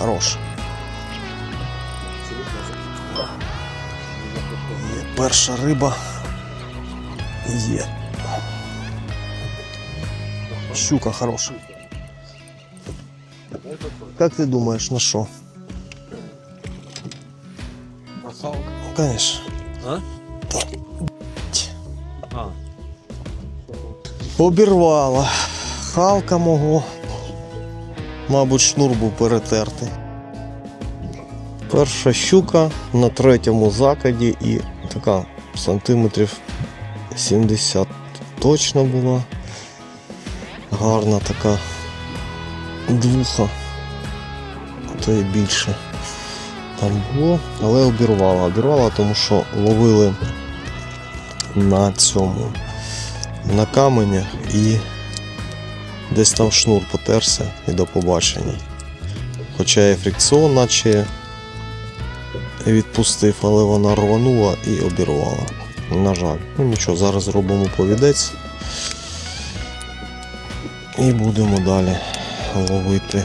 Хорош. Перша риба є. Щука хороша. Как ты думаешь, на що? Конечно. А? Обірвала. Халка мого. Мабуть, шнур був перетертий. Перша щука на третьому закиді і така сантиметрів 70 точно була. Гарна така двуха. То і більше там було, але обірвала. Обірвала, тому що ловили на цьому на камені і десь там шнур потерся і до побачення. Хоча я фрикціон наче відпустив, але вона рванула і обірвала. На жаль. Ну нічого, зараз зробимо повідець і будемо далі ловити.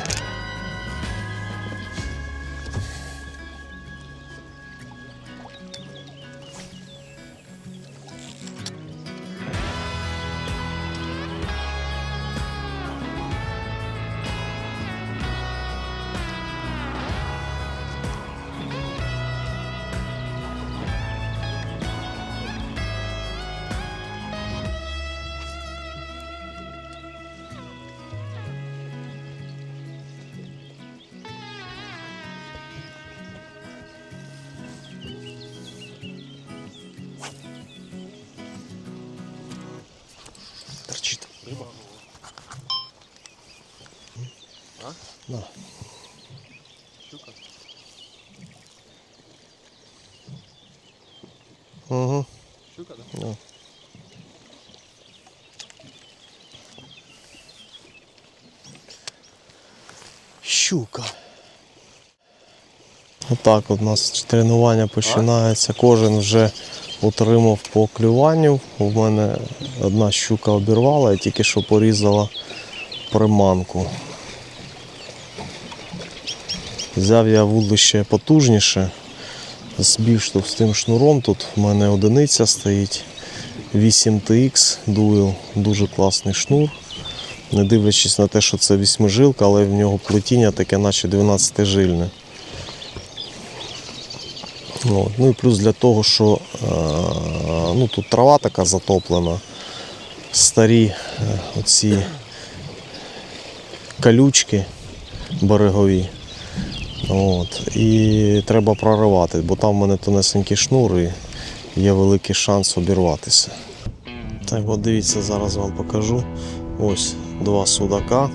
А? Щука? Угу. Щука, да? Да. Щука. Отак от у нас тренування починається. Кожен вже отримав по клюванню. У мене одна щука обірвала, я тільки що порізала приманку. Взяв я вудлище потужніше, з більш товстим шнуром. Тут в мене одиниця стоїть 8TX Dual, дуже класний шнур. Не дивлячись на те, що це вісьмижилка, але в нього плетіння таке, наче 12-жильне. От. Ну і плюс для того, що е, ну, тут трава така затоплена, старі е, оці колючки берегові. От. І треба проривати, бо там в мене тонесенький шнур і є великий шанс обірватися. Так, от дивіться, зараз вам покажу. Ось два судака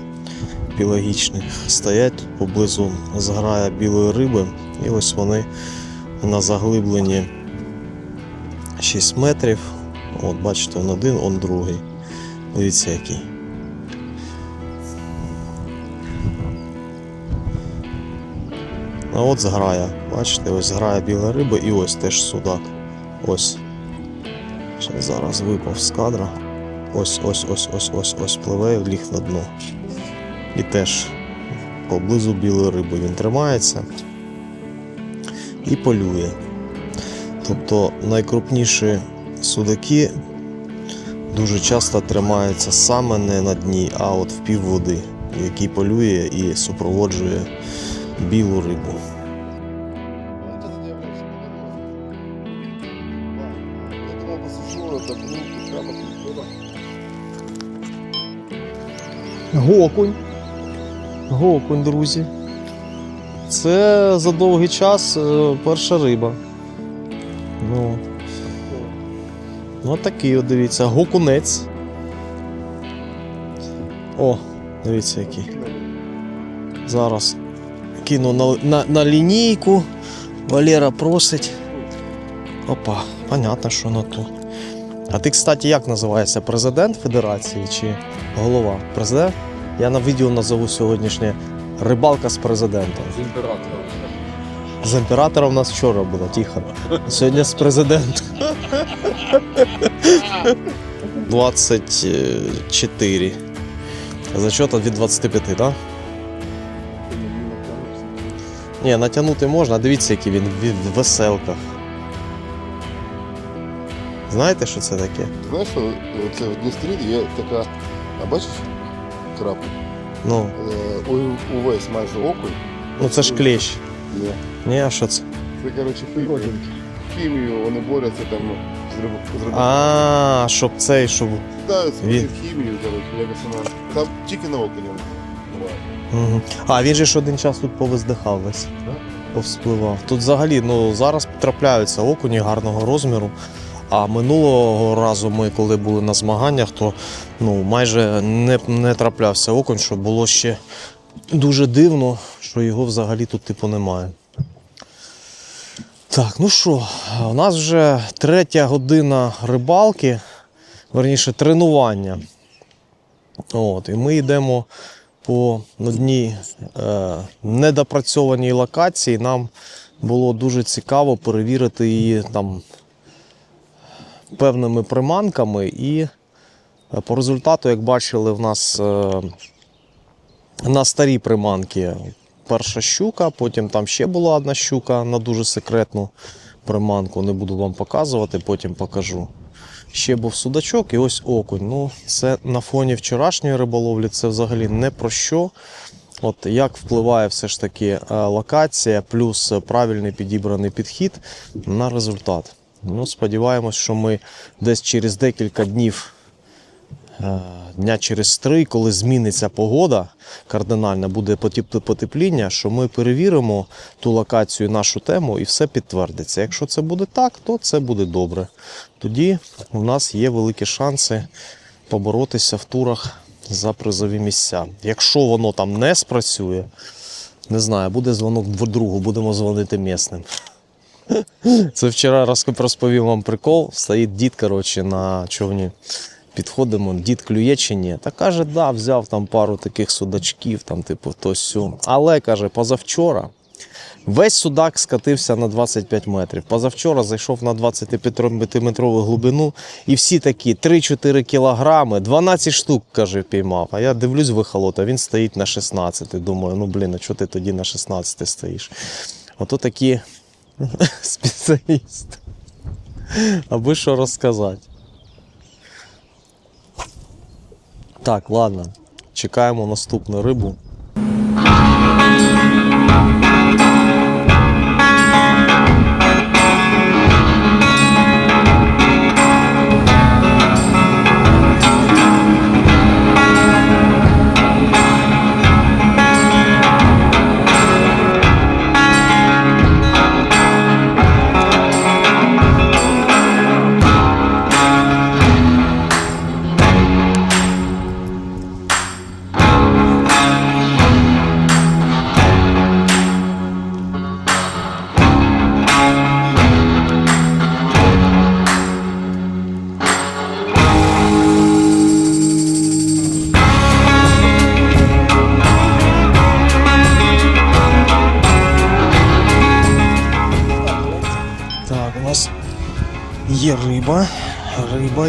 біологічних стоять поблизу зграя білої риби. І ось вони на заглибленні 6 метрів. От, бачите, он один, он другий. Дивіться який. А от зграя. Бачите, ось зграя біла риба і ось теж судак. Ось. Ще зараз випав з кадра. Ось, ось, ось, ось, ось, ось пливе і ліг на дно. І теж поблизу білої риби він тримається і полює. Тобто найкрупніші судаки дуже часто тримаються саме не на дні, а от в пів води, який полює і супроводжує білу рибу. Гокунь. Гокунь, друзі. Це за довгий час е, перша риба. Ну, ну такий от дивіться, гокунець. О, дивіться який. Зараз кину на, на, на лінійку. Валера просить. Опа, понятно, що на ту. А ти, кстати, як називаєшся? Президент Федерації чи голова? Президент? Я на відео назову сьогоднішнє Рибалка з президентом. З імператором. З імператора у нас вчора було, тихо. Сьогодні з президентом. 24. Зачет від 25, так? Да? Ні, натягнути можна, дивіться, який він в веселках. Знаєте, що це таке? Знаєш, що це в Дністрі є така, а бачиш, краб, Ну, Е, увесь майже окунь. ну це ж клещ. Ні. Ні, а що це? Це, коротше, хімію. Хімію, вони борються там з риб- з. А, щоб цей, щоб. Він- хімію, коротше, якось вона. Там тільки на окуні буває. Угу. А він же ж один час тут повиздихав весь. Да? Повспливав. Тут взагалі ну, зараз трапляються окуні гарного розміру. А минулого разу ми, коли були на змаганнях, то ну, майже не, не траплявся окунь, що було ще дуже дивно, що його взагалі тут типу немає. Так, ну що, у нас вже третя година рибалки, верніше тренування. От, і ми йдемо по одній е, недопрацьованій локації. Нам було дуже цікаво перевірити її там певними приманками. І е, по результату, як бачили, в нас е, на старі приманки перша щука, потім там ще була одна щука на дуже секретну приманку. Не буду вам показувати, потім покажу. Ще був судачок і ось окунь. Ну, це на фоні вчорашньої риболовлі, це взагалі не про що. От як впливає все ж таки е, локація, плюс правильний підібраний підхід на результат. Ну, сподіваємось, що ми десь через декілька днів, дня через три, коли зміниться погода кардинальна, буде потепління, що ми перевіримо ту локацію, нашу тему, і все підтвердиться. Якщо це буде так, то це буде добре. Тоді у нас є великі шанси поборотися в турах за призові місця. Якщо воно там не спрацює, не знаю, буде дзвонок другу, будемо дзвонити місним. Це вчора розповів вам прикол. Стоїть дід, коротше, на човні. Підходимо, дід клює чи ні. Та каже, да, взяв там пару таких судачків, там, типу, то сю. Але каже, позавчора Весь судак скатився на 25 метрів. Позавчора зайшов на 25-метрову глибину, і всі такі 3-4 кілограми, 12 штук, каже, піймав. А я дивлюсь вихолот, а він стоїть на 16. Думаю, ну блін, а чого ти тоді на 16 стоїш? Ото такі спеціалісти. Аби що розказати. Так, ладно. Чекаємо наступну рибу.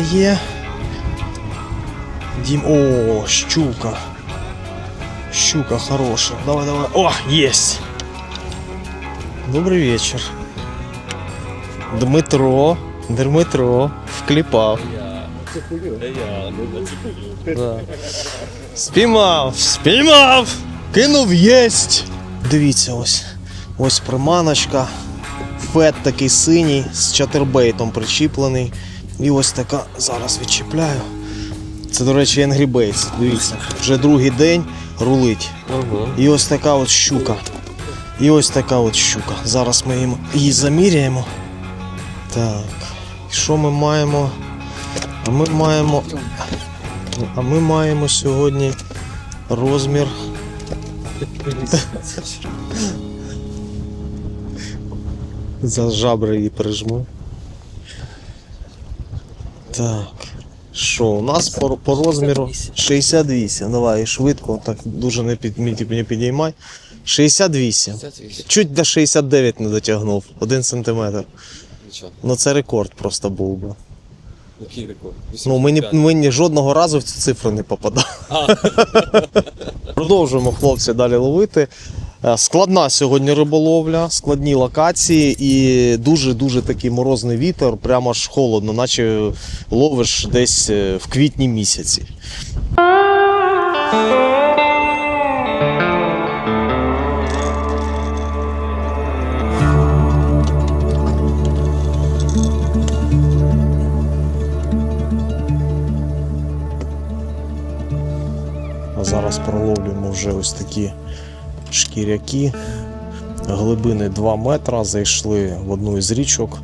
Є. Дім. О, щука. Щука хороша. Давай, давай. О, есть. Добрий вечір. Дмитро. Дмитро вкліпав. Да. Спіймав, спіймав! Кинув єсть. Дивіться ось. Ось приманочка. Фет такий синій з чатербейтом причіплений. І ось така зараз відчіпляю. Це, до речі, Angry Bass. Дивіться, вже другий день рулить. І ось така от щука. І ось така от щука. Зараз ми її заміряємо. Так. І що ми маємо? А ми маємо. А ми маємо сьогодні розмір. За жабри її прижму. Так. Що, у нас по, по розміру 68. Давай швидко, так дуже не, під, не, не підіймай. 68. Чуть до 69 не дотягнув. Один сантиметр. Нічого. Ну це рекорд просто був би. Який рекорд? Ну, ми, ні, ми ні жодного разу в цю цифру не попадали. Продовжуємо хлопці далі ловити. Е, Складна сьогодні риболовля, складні локації і дуже-дуже такий морозний вітер, прямо ж холодно, наче ловиш десь е, в квітні місяці. Зараз проловлюємо вже ось такі шкіряки. Глибини 2 метра зайшли в одну із річок.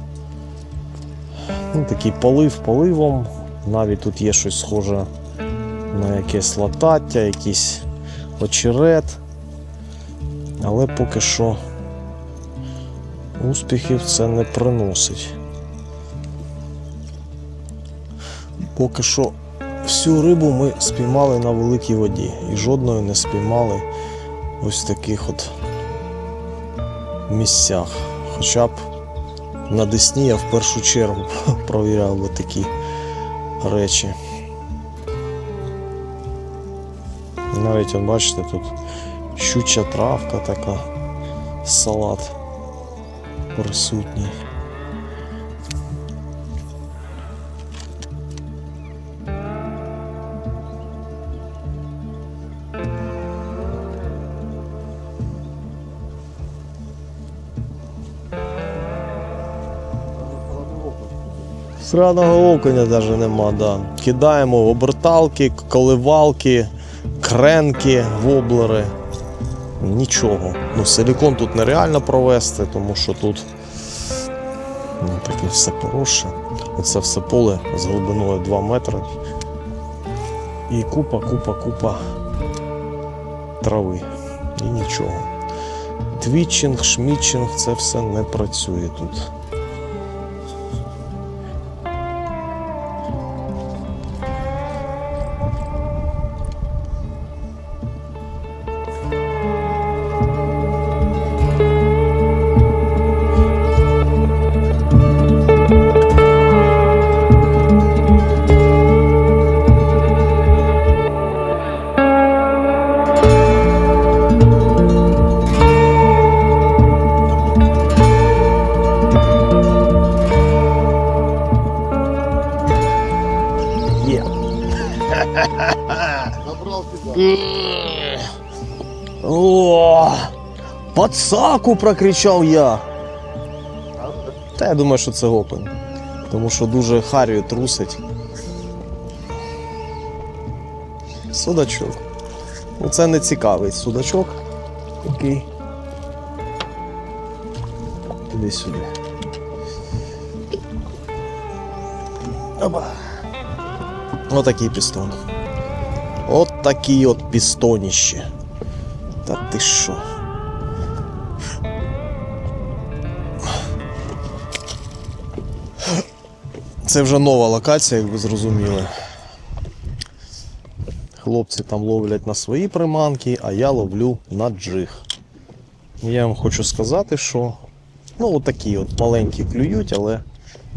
Ну, такий полив поливом. Навіть тут є щось схоже на якесь латаття, якийсь очерет. Але поки що успіхів це не приносить. Поки що всю рибу ми спіймали на великій воді і жодної не спіймали ось таких от місцях. Хоча б на Десні я в першу чергу провіряв би такі речі. Навіть он, бачите, тут щуча травка така, салат присутній. Сраного окуня навіть нема, да. Кидаємо оберталки, коливалки, кренки, воблери. Нічого. Ну, силікон тут нереально провести, тому що тут ну, таке все поросше. Оце все поле з глибиною 2 метри. І купа, купа, купа трави. І нічого. Твітчинг, шмітчинг це все не працює тут. Пацаку прокричав я. Та я думаю, що це окунь. Тому що дуже харію трусить. Судачок. Ну це не цікавий судачок. Такий. Іди сюди. Опа. Отакий пістон. От такі от пістоніще. Та ти що? Це вже нова локація, як ви зрозуміли. Хлопці там ловлять на свої приманки, а я ловлю на джиг. Я вам хочу сказати, що ну, отакі от маленькі клюють, але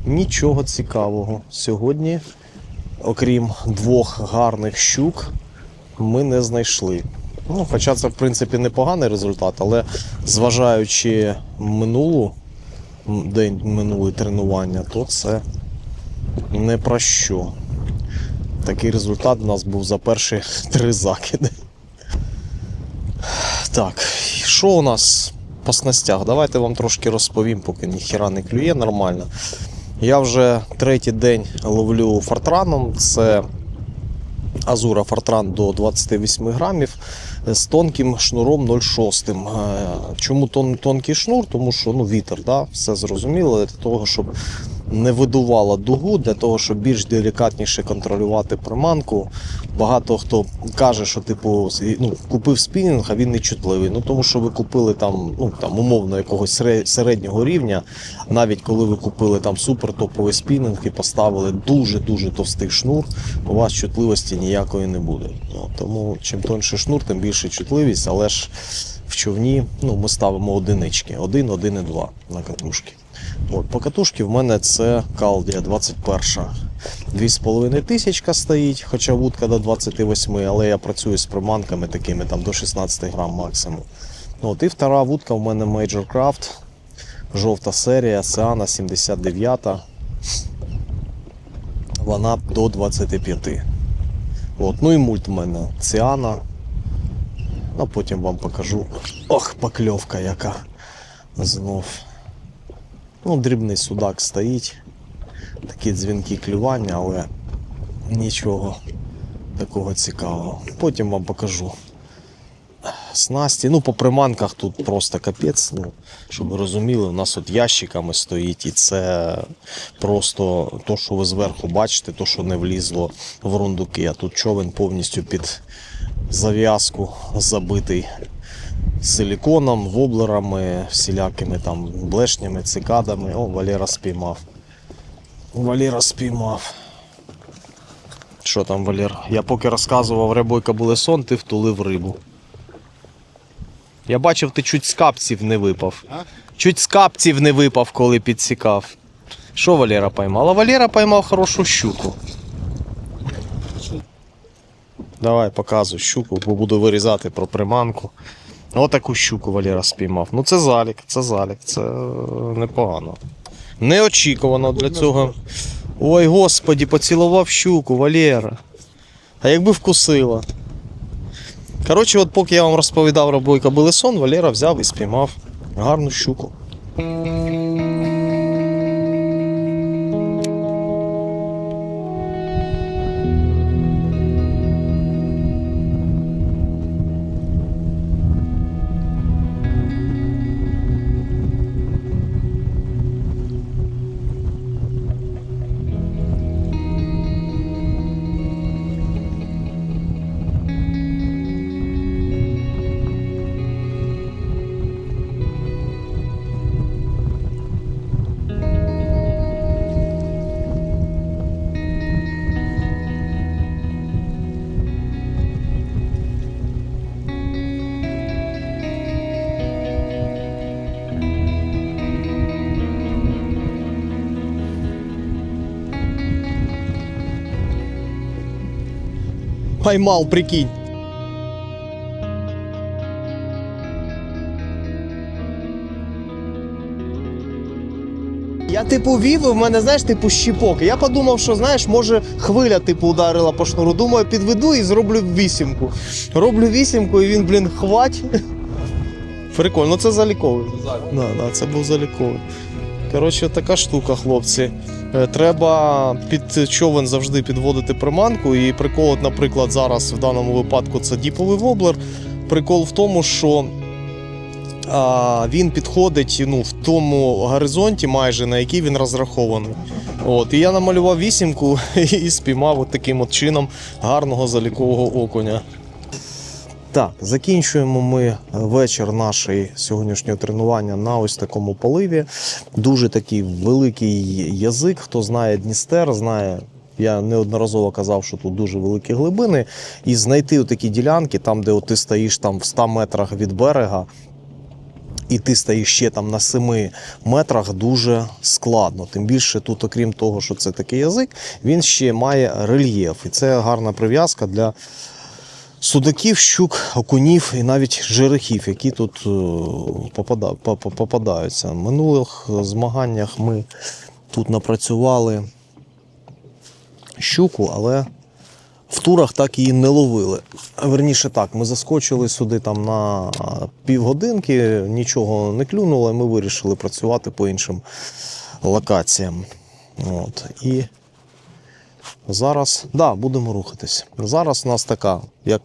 нічого цікавого. Сьогодні, окрім двох гарних щук, ми не знайшли. Ну, хоча це, в принципі, непоганий результат, але зважаючи минулу день минулої тренування, то це не про що. Такий результат у нас був за перші три закиди. Так, що у нас по снастях? Давайте вам трошки розповім, поки ніхіра не клює нормально. Я вже третій день ловлю фортраном. Це Азура Фортран до 28 грамів з тонким шнуром 0,6. Е, Чому тон, тонкий шнур? Тому що ну, вітер, да? все зрозуміло, для того, щоб не видувала дугу, для того, щоб більш делікатніше контролювати приманку. Багато хто каже, що типу ну, купив спінінг, а він не чутливий. Ну тому що ви купили там, ну там умовно якогось середнього рівня, навіть коли ви купили там супер топовий спінінг і поставили дуже дуже товстий шнур, у вас чутливості ніякої не буде. Ну, тому чим тоньше шнур, тим більше чутливість, але ж в човні ну, ми ставимо одинички: один, один і два на катушки. От, по катушці в мене це Калдія 21. 2,5 тисячка стоїть, хоча вудка до 28, але я працюю з приманками такими там до 16 грам максимум. От, і втора вудка в мене Major Craft. Жовта серія, Сеана 79. Вона до 25. От, ну і мульт в мене Ціана. А потім вам покажу. Ох, покльовка яка. Знов. Ну, дрібний судак стоїть. Такі дзвінки клювання, але нічого такого цікавого. Потім вам покажу. Снасті. Ну, по приманках тут просто капець. Ну, щоб ви розуміли, у нас от ящиками стоїть, і це просто то, що ви зверху бачите, то, що не влізло в рундуки. А тут човен повністю під зав'язку забитий силіконом, воблерами, всілякими там блешнями, цикадами. О, Валера спіймав. Валера спіймав. Що там, Валер? Я поки розказував рибойка були сон, ти втулив рибу. Я бачив, ти чуть з капців не випав. А? Чуть з капців не випав, коли підсікав. Що Валера поймав? А Валера поймав хорошу щуку. Давай показуй щуку, бо буду вирізати про приманку. Отаку щуку Валера спіймав. Ну це залік, це залік, це е, непогано. Неочікувано для цього. Ой, господі, поцілував щуку, Валера. А якби вкусила. Коротше, от поки я вам розповідав робойка Белесон, Валера взяв і спіймав гарну щуку. Поймал, прикинь. Я типу вів, і в мене, знаєш, типу щіпок. Я подумав, що знаєш, може хвиля типу ударила по шнуру. Думаю, підведу і зроблю вісімку. Роблю вісімку, і він, блін, хвать. Прикольно, ну це заліковий. Да, да, це був заліковий. Коротше, така штука, хлопці. Е, Треба під човен завжди підводити приманку. І прикол, наприклад, зараз в даному випадку це діповий воблер. Прикол в тому, що а, він підходить ну, в тому горизонті, майже на який він розрахований. От, і я намалював вісімку і спіймав от таким от чином гарного залікового окуня. Так, закінчуємо ми вечір нашої сьогоднішнього тренування на ось такому поливі. Дуже такий великий язик. Хто знає Дністер, знає. Я неодноразово казав, що тут дуже великі глибини. І знайти такі ділянки, там, де от ти стоїш там в 100 метрах від берега, і ти стоїш ще там на 7 метрах, дуже складно. Тим більше тут, окрім того, що це такий язик, він ще має рельєф. І це гарна прив'язка для судаків, щук, окунів і навіть жерехів, які тут е, попада- по- по- попадаються. В минулих змаганнях ми тут напрацювали щуку, але в турах так її не ловили. Верніше так, ми заскочили сюди там на півгодинки, нічого не клюнуло, і ми вирішили працювати по іншим локаціям. От. І зараз, да, будемо рухатись. Зараз у нас така, як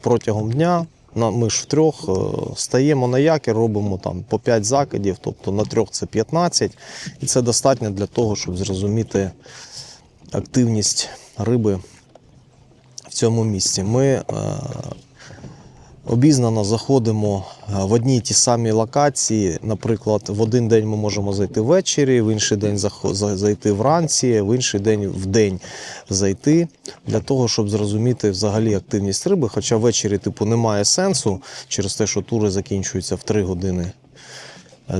протягом дня. Ми ж втрьох е, стаємо на якір, робимо там по 5 закидів, тобто на трьох це 15. І це достатньо для того, щоб зрозуміти активність риби в цьому місці. Ми е, обізнано заходимо е, в одні й ті самі локації. Наприклад, в один день ми можемо зайти ввечері, в інший день зайти вранці, в інший день в день зайти для того, щоб зрозуміти взагалі активність риби. Хоча ввечері типу немає сенсу через те, що тури закінчуються в 3 години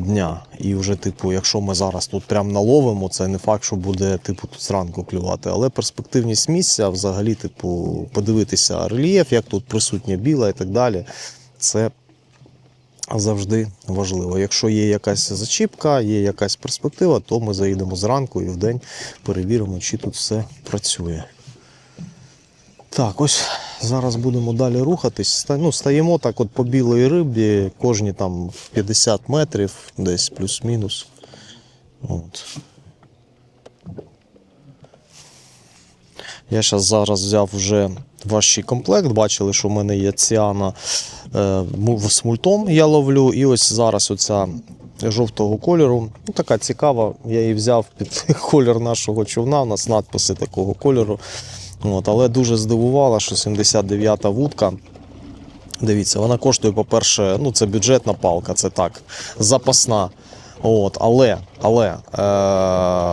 дня. І вже, типу, якщо ми зараз тут прям наловимо, це не факт, що буде типу тут зранку клювати. Але перспективність місця, взагалі, типу, подивитися рельєф, як тут присутня біла і так далі. Це завжди важливо. Якщо є якась зачіпка, є якась перспектива, то ми заїдемо зранку і вдень перевіримо, чи тут все працює. Так, ось зараз будемо далі рухатись. Ну, стаємо так от по білої рибі, кожні там 50 метрів, десь плюс-мінус. От. Я зараз зараз взяв вже важчий комплект. Бачили, що в мене є ціана е, з мультом я ловлю. І ось зараз оця жовтого кольору. Ну, така цікава. Я її взяв під колір нашого човна. У нас надписи такого кольору. От, але дуже здивувала, що 79-та вудка. Дивіться, вона коштує, по-перше, ну це бюджетна палка, це так, запасна. От, але але е,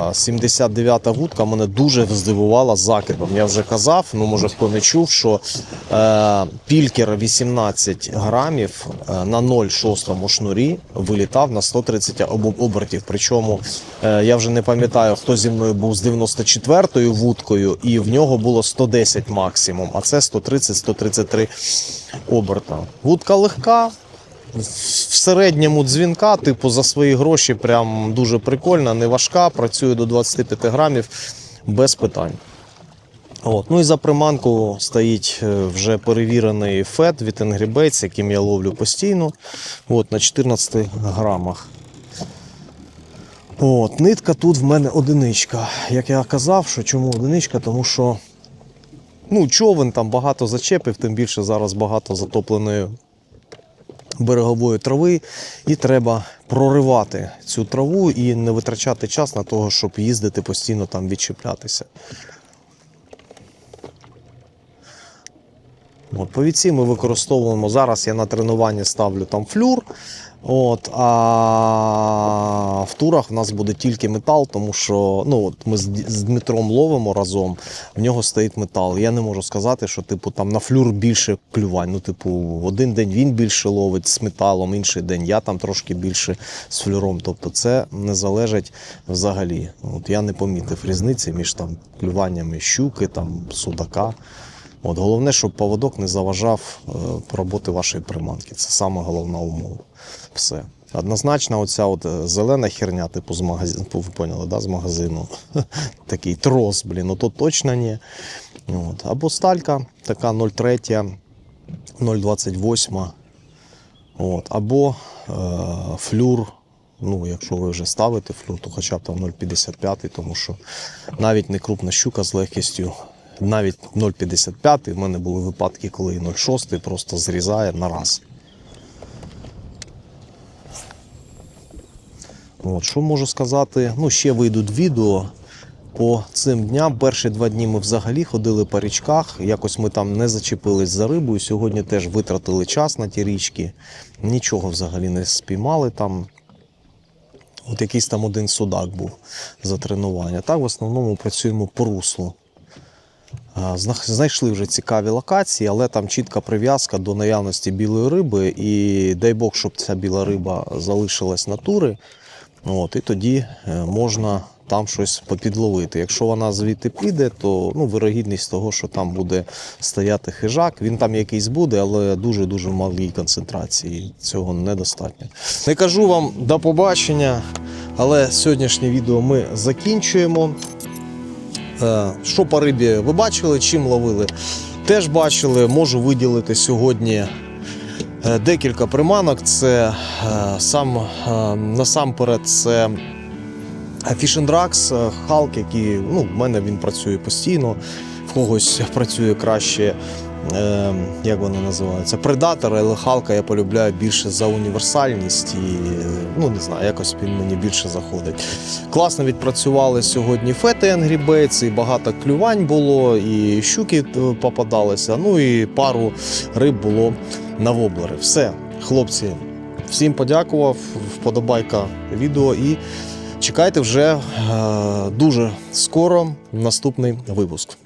79-та вудка мене дуже здивувала закидом. Я вже казав, ну може хто не чув, що е, пількер 18 грамів е, на 0,6 шнурі вилітав на 130 об- обертів. Причому е, я вже не пам'ятаю, хто зі мною був з 94-ю вудкою, і в нього було 110 максимум, а це 130-133 оберта. Вудка легка, в середньому дзвінка, типу, за свої гроші, прям дуже прикольна, не важка, працює до 25 грамів без питань. От. Ну і за приманку стоїть е, вже перевірений фет від Angry яким я ловлю постійно. От, на 14 грамах. От, нитка тут в мене одиничка. Як я казав, що чому одиничка? Тому що ну, човен там багато зачепив, тим більше зараз багато затопленої берегової трави, і треба проривати цю траву і не витрачати час на того, щоб їздити постійно там відчіплятися. От, повідці ми використовуємо зараз. Я на тренування ставлю там флюр. От, а в турах в нас буде тільки метал, тому що ну, от ми з, Дмитром ловимо разом, в нього стоїть метал. Я не можу сказати, що типу, там на флюр більше клювань. Ну, типу, один день він більше ловить з металом, інший день я там трошки більше з флюром. Тобто це не залежить взагалі. От я не помітив різниці між там клюваннями щуки, там, судака. От, головне, щоб поводок не заважав е, роботи вашої приманки. Це саме головна умова. Все. Однозначно, оця от е, зелена херня, типу з магазину, ви поняли, да, з магазину. Такий трос, блін, ну то точно ні. От. Або сталька, така 0,3, 0,28. От. Або е, флюр. Ну, якщо ви вже ставите флюр, то хоча б там 0,55, тому що навіть не крупна щука з легкістю, навіть 0,55. В мене були випадки, коли і 0,6 просто зрізає на раз. От, що можу сказати? Ну, ще вийдуть відео по цим дням. Перші два дні ми взагалі ходили по річках. Якось ми там не зачепились за рибою. Сьогодні теж витратили час на ті річки. Нічого взагалі не спіймали там. От якийсь там один судак був за тренування. Так, в основному працюємо по руслу. Знайшли вже цікаві локації, але там чітка прив'язка до наявності білої риби. І дай Бог, щоб ця біла риба залишилась на тури. От, і тоді е, можна там щось попідловити. Якщо вона звідти піде, то ну, вирогідність того, що там буде стояти хижак, він там якийсь буде, але дуже-дуже малій концентрації. Цього недостатньо. Не кажу вам до побачення, але сьогоднішнє відео ми закінчуємо. Е, Що по рибі ви бачили, чим ловили? Теж бачили, можу виділити сьогодні е, декілька приманок. Це е, сам насамперед це фішендракс, Халк, який ну, в мене він працює постійно, в когось працює краще. Е, як вона називається? Предатор, але Халка я полюбляю більше за універсальність і ну не знаю, якось він мені більше заходить. Класно відпрацювали сьогодні фети Angry Baits, і багато клювань було, і щуки е, попадалися. Ну і пару риб було на воблери. Все, хлопці, всім подякував. Вподобайка відео і чекайте вже е, дуже скоро наступний випуск.